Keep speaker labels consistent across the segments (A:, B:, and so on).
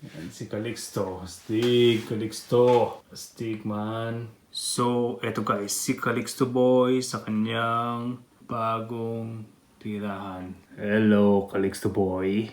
A: Yan, si Calixto. Stig, Calixto. Stig man. So, eto guys, si Calixto Boy sa kanyang bagong tirahan. Hello, Calixto Boy.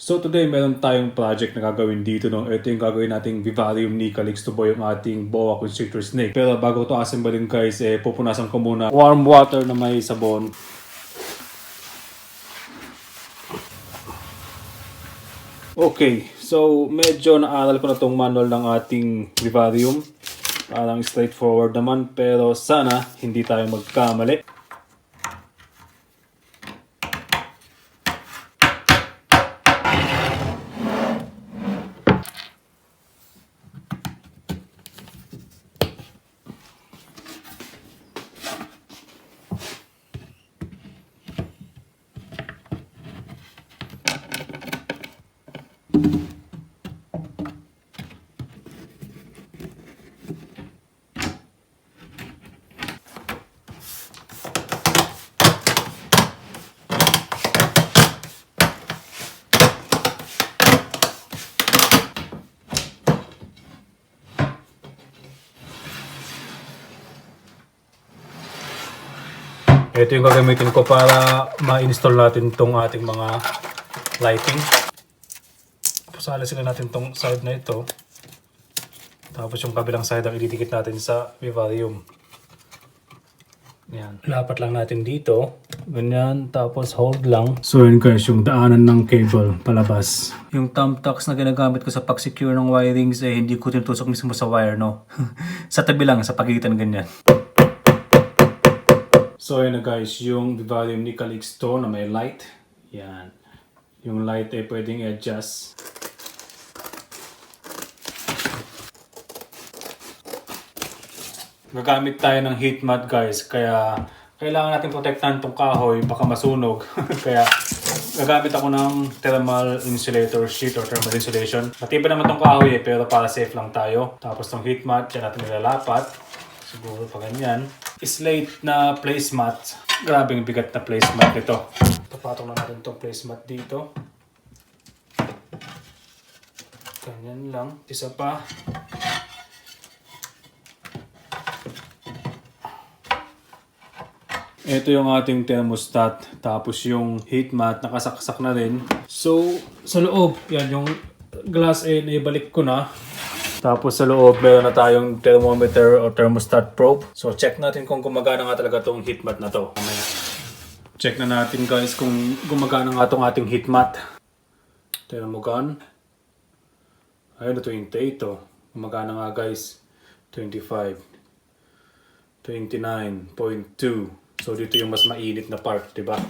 A: So today, meron tayong project na gagawin dito. No? Ito yung gagawin nating vivarium ni Calixto Boy, yung ating boa constrictor snake. Pero bago ito assemblein guys, eh, pupunasan ko muna warm water na may sabon. Okay, so medyo naaral ko na tong manual ng ating vivarium. Parang straightforward naman, pero sana hindi tayo magkamali. Ito yung gagamitin ko para ma-install natin tong ating mga lighting. Pasala sila natin tong side na ito. Tapos yung kabilang side ang ididikit natin sa vivarium. Yan. Lapat lang natin dito. Ganyan. Tapos hold lang. So yun guys, yung daanan ng cable palabas. Yung thumbtacks na ginagamit ko sa pag-secure ng wirings eh hindi ko tinutusok mismo sa wire no. sa tabi lang, sa pagitan ganyan. So yun na guys, yung vivarium ni Calixto na may light. Yan. Yung light ay pwedeng i-adjust. Gagamit tayo ng heat mat guys, kaya kailangan natin protektahan tong kahoy, baka masunog. kaya gagamit ako ng thermal insulator sheet or thermal insulation. Matibay naman tong kahoy eh, pero para safe lang tayo. Tapos tong heat mat, dyan natin nilalapat. Siguro pa ganyan. Slate na placemat. Grabe yung bigat na placemat nito. Tapatong na natin tong placemat dito. Ganyan lang. Isa pa. Ito yung ating thermostat. Tapos yung heat mat, nakasaksak na rin. So, sa loob, yan yung glass eh, naibalik ko na. Tapos sa loob, meron na tayong thermometer o thermostat probe. So, check natin kung gumagana nga talaga tong heat mat na to. Mamaya. Check na natin guys kung gumagana nga tong ating heat mat. Thermogun. Ayun na 28 to. Gumagana nga guys. 25. 29.2. So dito yung mas mainit na part, di ba?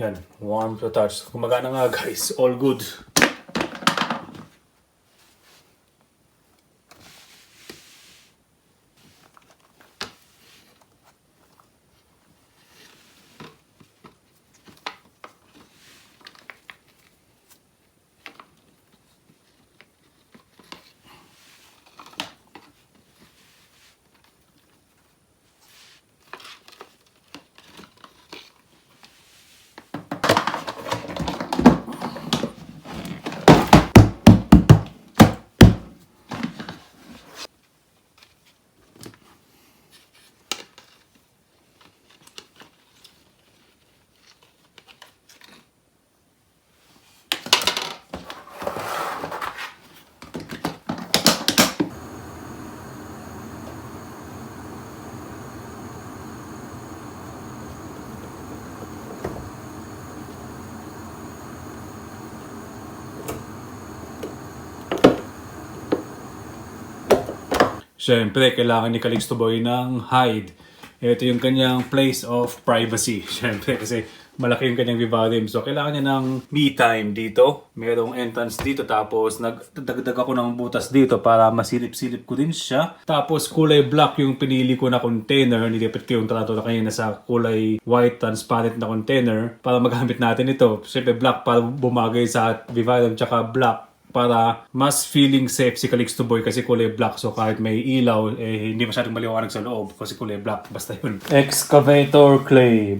A: Yan, warm to touch. Gumagana nga guys, all good. Siyempre, kailangan ni Calixto Boy ng hide. Ito yung kanyang place of privacy. Siyempre, kasi malaki yung kanyang vivarium. So, kailangan niya ng me time dito. Merong entrance dito. Tapos, nagdagdag ako ng butas dito para masilip-silip ko din siya. Tapos, kulay black yung pinili ko na container. Nilipit ko yung trato na kanina sa kulay white transparent na container para magamit natin ito. Siyempre, black para bumagay sa vivarium. Tsaka black para mas feeling safe si Calixto Boy kasi kulay black. So kahit may ilaw, eh, hindi masyadong maliwanag sa loob kasi kulay black. Basta yun. Excavator clay.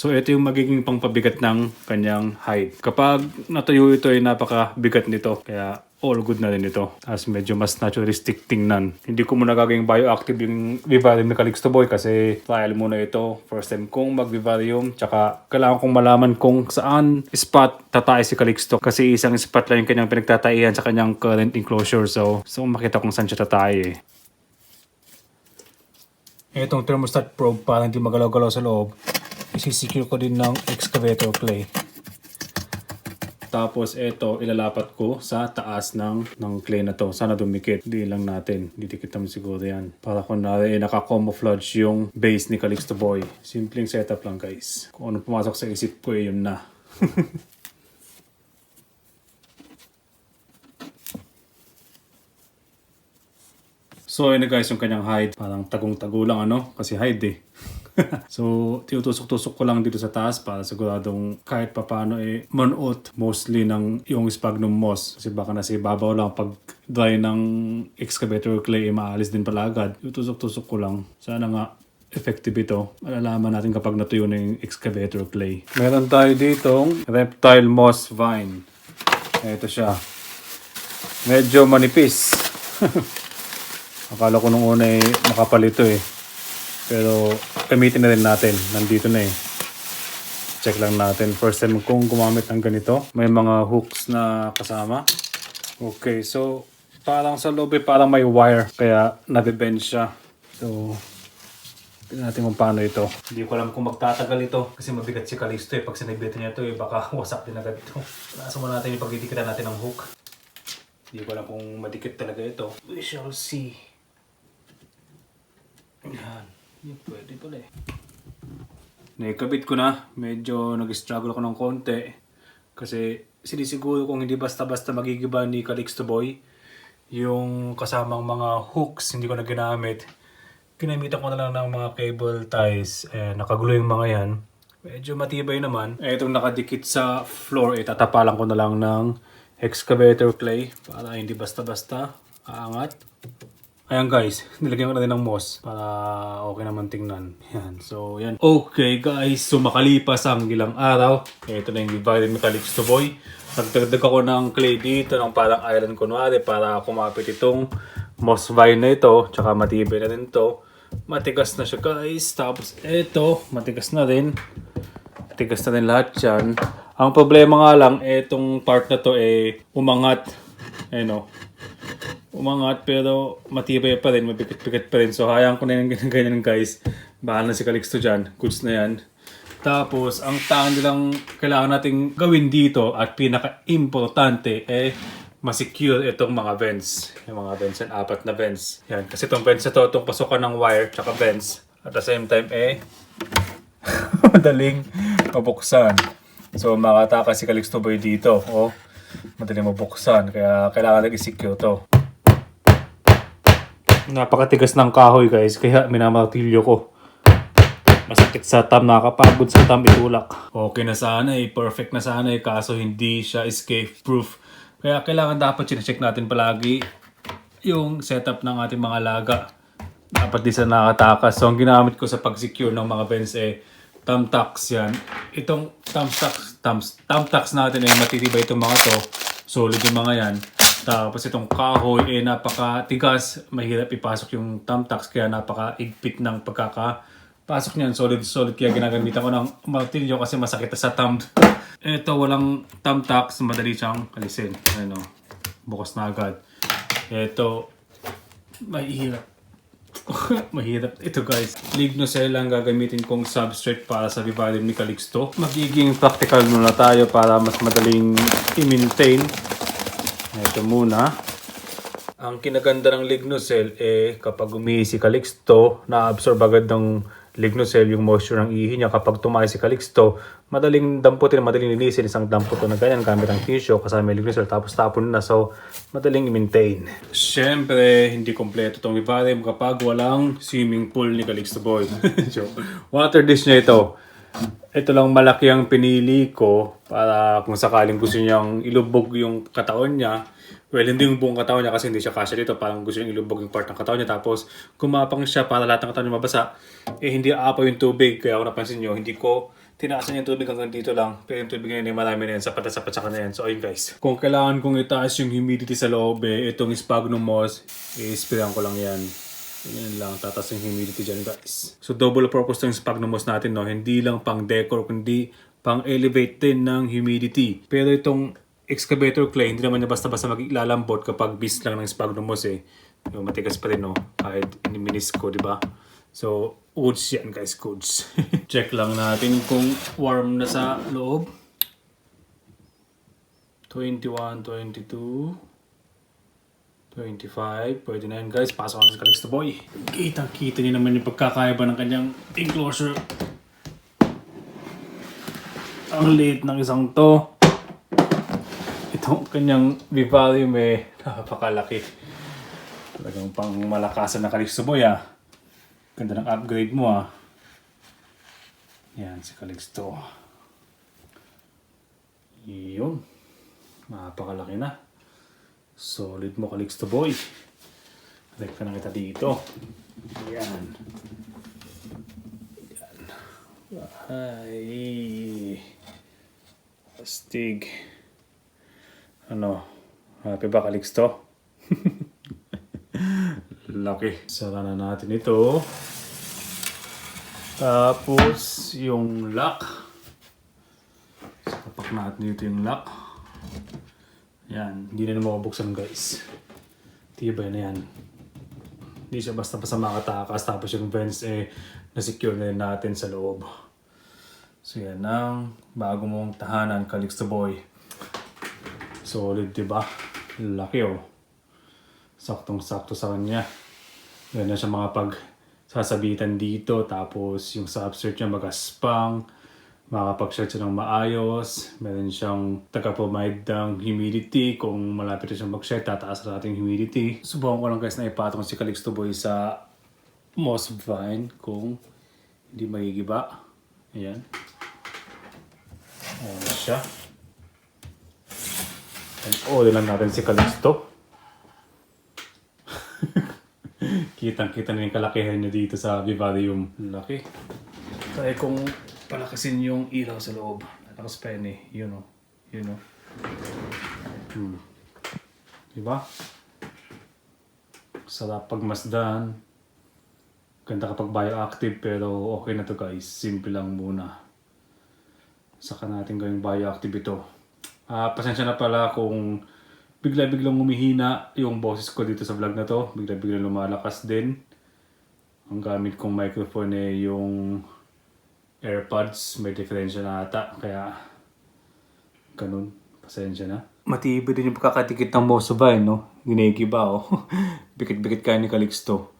A: So ito yung magiging pangpabigat ng kanyang height. Kapag natuyo ito ay napakabigat nito. Kaya all good na rin ito. Tapos medyo mas naturalistic tingnan. Hindi ko muna gagawing bioactive yung Vivarium ni Calixto Boy kasi trial muna ito. First time kong mag-Vivarium. Tsaka kailangan kong malaman kung saan spot tatay si Calixto. Kasi isang spot lang yung kanyang pinagtataihan sa kanyang current enclosure. So, so makita kung saan siya tatay eh. Itong thermostat probe para hindi magalaw-galaw sa loob, isisecure ko din ng excavator clay. Tapos ito, ilalapat ko sa taas ng, ng clay na to. Sana dumikit. Hindi lang natin. Didikit naman siguro yan. Para kunwari, eh, naka-camouflage yung base ni Calixto Boy. Simpleng setup lang guys. Kung ano pumasok sa isip ko, eh, yun na. So, yun guys, yung kanyang hide. Parang tagong-tago lang ano, kasi hide eh. so, tinutusok-tusok ko lang dito sa taas para siguradong kahit papano eh, manuot mostly ng yung sphagnum moss. Kasi baka nasa ibabaw lang pag dry ng excavator clay, eh, maalis din pala agad. Tinutusok-tusok ko lang. Sana nga effective ito. Malalaman natin kapag natuyo na yung excavator clay. Meron tayo ditong reptile moss vine. Ito siya. Medyo manipis. Akala ko nung una eh, makapal ito eh. Pero gamitin na rin natin. Nandito na eh. Check lang natin. First time kong gumamit ng ganito. May mga hooks na kasama. Okay, so parang sa loob eh, parang may wire. Kaya nabibend siya. So, tignan natin kung paano ito. Hindi ko alam kung magtatagal ito. Kasi mabigat si Kalisto eh. Pag sinibitan niya ito eh, baka wasak din agad ito. Nasa mo natin yung pagdidikitan natin ng hook. Hindi ko alam kung madikit talaga ito. We shall see. Yan. Yan, pwede pala eh. Naikabit ko na. Medyo nag-struggle ako ng konti. Kasi sinisiguro kung hindi basta-basta magigiba ni Calixto Boy yung kasamang mga hooks hindi ko na ginamit. Ginamitan ko na lang ng mga cable ties. Eh, nakagulo yung mga yan. Medyo matibay naman. Eh, itong nakadikit sa floor, eh, tatapalan ko na lang ng excavator clay para hindi basta-basta aangat. Ayan guys, nilagyan ko na din ng moss para okay naman tingnan. Yan, so yan. Okay guys, so makalipas ang ilang araw. Ito na yung divided to boy. Nagdagdag ako ng clay dito ng parang island kunwari para kumapit itong moss vine na ito. Tsaka matibay na din to. Matigas na siya guys. Tapos ito, matigas na rin. Matigas na rin lahat yan. Ang problema nga lang, itong part na to eh umangat. Ayun o umangat pero matibay pa rin, mabigat-bigat pa rin. So hayaan ko na yung ganyan guys. Bahala na si Calixto dyan. Goods na yan. Tapos, ang tangan nilang kailangan nating gawin dito at pinaka-importante eh masecure itong mga vents. Yung mga vents yan, apat na vents. Yan, kasi itong vents na to, itong pasukan ng wire, tsaka vents. At the same time, eh, madaling mabuksan. So, makatakas si Calixto Boy dito. Oh, madaling mabuksan. Kaya kailangan nag-secure to. Napakatigas ng kahoy guys, kaya minamartilyo ko. Masakit sa tam, nakakapagod sa tam itulak. Okay na sana eh, perfect na sana eh, kaso hindi siya escape proof. Kaya kailangan dapat sinecheck natin palagi yung setup ng ating mga laga. Dapat di sa nakatakas. So ang ginamit ko sa pag-secure ng mga vents eh, thumbtacks yan. Itong thumbtacks, thumbs, thumbtacks natin ay matitibay itong mga to. Solid yung mga yan. Tapos itong kahoy eh napakatigas, mahirap ipasok yung thumbtacks kaya napakaigpit ng pagkakapasok niyan. Solid solid kaya ginagamitan ko ng martilyo kasi masakit sa thumb. Ito walang thumbtacks, madali siyang alisin. Ano, bukas na agad. Ito mahirap. mahirap ito guys. Lignocell ang gagamitin kong substrate para sa Vivarium ni Calixto. Magiging practical muna tayo para mas madaling i-maintain ito muna. Ang kinaganda ng lignocell eh kapag umihi si Calixto, na-absorb agad ng lignocell yung moisture ng ihi niya. Kapag tumayo si Calixto, madaling damputin, madaling linisin isang damputo na ganyan gamit ang tissue kasama yung lignocell tapos tapon na. So, madaling i-maintain. Siyempre, hindi kompleto itong vivarium kapag walang swimming pool ni Calixto Boy. Water dish niya ito. Ito lang malaki ang pinili ko para kung sakaling gusto niyang ilubog yung katawan niya. Well, hindi yung buong katawan niya kasi hindi siya kasya dito. Parang gusto niyang ilubog yung part ng katawan niya. Tapos, kumapang siya para lahat ng katawan niya mabasa. Eh, hindi aapaw yung tubig. Kaya kung napansin niyo, hindi ko tinaasan yung tubig hanggang dito lang. Pero yung tubig ngayon ay marami na yan. Sapat na sapat sa kanya yan. So ayun guys. Kung kailangan kong itaas yung humidity sa loob eh, itong sphagnum moss, i-sprayan ko lang yan. Yan lang, tataas yung humidity dyan guys. So double purpose to yung sphagnum moss natin, no? Hindi lang pang decor, kundi pang elevate din ng humidity. Pero itong excavator clay, hindi naman niya basta-basta maglalambot kapag bis lang ng sphagnum moss eh. Yung matigas pa rin, no? Kahit miniminis ko, di ba? So, goods yan guys, goods. Check lang natin kung warm na sa loob. 21, 22, 25, pwede na yan guys. Pasok natin sa Calixto Boy. Kita-kita niyo naman yung pagkakaiba ng kanyang enclosure. Ang liit ng isang to. Itong kanyang vivarium eh, napakalaki. Talagang pang malakasan na Calixto Boy ah. Ganda ng upgrade mo ah. Yan, si Calixto. Yun. Napakalaki na. Solid mo, Calixto Boy. Like ka na kita dito. Yan. Yan. Ay. Astig. Ano? Happy ba, Calixto? Laki. Sara na natin ito. Tapos, yung lock. Kapak natin dito yung lock. Yan. Hindi na naman mabuksan guys. Tibay na yan. Hindi siya basta-basta makatakas. Tapos yung vents eh, na-secure na natin sa loob. So yan ang bago mong tahanan, Calixto Boy. Solid, di ba? Laki oh. Saktong-sakto sa kanya. Yan na siya mga pag sasabitan dito. Tapos yung substrate niya magaspang. Makakapag-share siya ng maayos. Meron siyang taga-provide ng humidity. Kung malapit na siyang mag-share, tataas na natin humidity. Subukan ko lang guys na ipatong si Calixto Boy sa moss vine kung hindi magigiba. Ayan. Ayan siya. And oh, lang natin si Calixto. Kitang-kita na yung kalakihan niya dito sa vivarium. Laki. Kaya kung palakasin yung ilaw sa loob. Nalakas pa yan eh. Yun o. Yun o. Hmm. Diba? Sarap pagmasdan. Ganda kapag bioactive pero okay na to guys. Simple lang muna. Saka natin gawing bioactive ito. Ah, pasensya na pala kung bigla-biglang humihina yung boses ko dito sa vlog na to. Bigla-biglang lumalakas din. Ang gamit kong microphone eh yung AirPods. May diferensya na ata. Kaya ganun. Pasensya na. Matibay din yung pagkakatikit ng Moso Vine, no? Ginigiba, oh. Bikit-bikit kaya ni Calixto.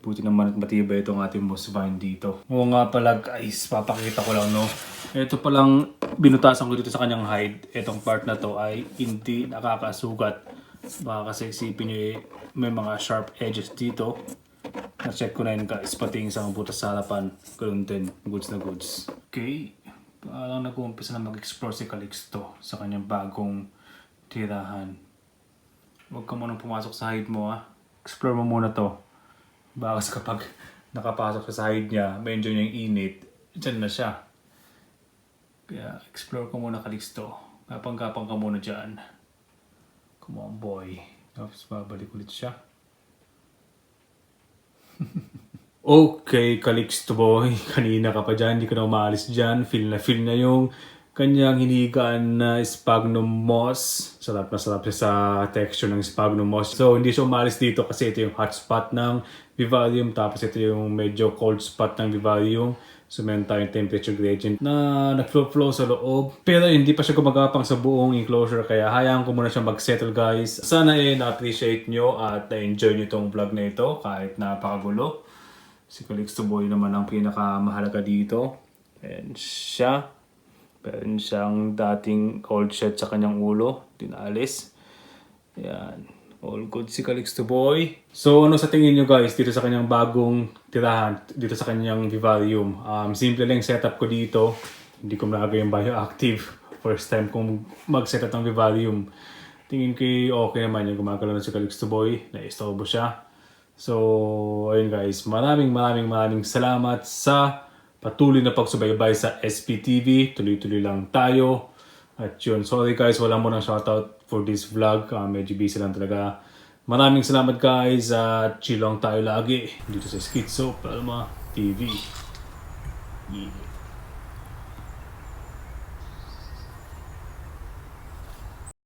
A: Buti naman at matibay itong ating Moso Vine dito. Oo nga pala guys, papakita ko lang, no? Ito palang binutasan ko dito sa kanyang hide. Itong part na to ay hindi nakakasugat. Baka kasi isipin nyo eh, may mga sharp edges dito. Na-check ko na yun guys, pati yung isang butas sa harapan. Ganun din, goods na goods. Okay, parang nag-uumpisa na mag-explore si Calixto sa kanyang bagong tirahan. Huwag ka munang pumasok sa hide mo ah. Explore mo muna to. Baka kasi kapag nakapasok sa hide niya, medyo niya yung init, dyan na siya. Kaya explore ko muna Calixto. Kapang-kapang ka muna dyan. Come on boy. Tapos babalik ulit siya. okay, Calixto boy. Kanina ka pa dyan. Hindi ka na umaalis dyan. Feel na feel na yung kanyang hinigaan na sphagnum moss. Sarap na sarap siya sa texture ng sphagnum moss. So, hindi siya umalis dito kasi ito yung hot spot ng vivarium. Tapos ito yung medyo cold spot ng vivarium. So, meron tayong temperature gradient na nag-flow-flow sa loob. Pero hindi pa siya gumagapang sa buong enclosure. Kaya hayaan ko muna siya mag-settle guys. Sana eh na-appreciate nyo at na-enjoy nyo itong vlog na ito kahit napakagulo. Si Calixto Boy naman ang pinakamahalaga dito. And siya. Meron siyang dating cold shirt sa kanyang ulo. Tinalis. Yan. All good si Calixto Boy. So ano sa tingin nyo guys dito sa kanyang bagong tirahan, dito sa kanyang vivarium. Um, simple lang setup ko dito. Hindi ko nagagay yung bioactive. First time kong mag-setup ng vivarium. Tingin ko okay naman yung gumagalaw na si Calixto Boy. Na-istorbo siya. So, ayun guys. Maraming maraming maraming salamat sa patuloy na pagsubaybay sa SPTV. Tuloy-tuloy lang tayo. At yun, sorry guys, wala mo ng shoutout for this vlog. Ah, medyo busy lang talaga. Maraming salamat guys at chill lang tayo lagi dito sa Schizo Palma TV. Yeah.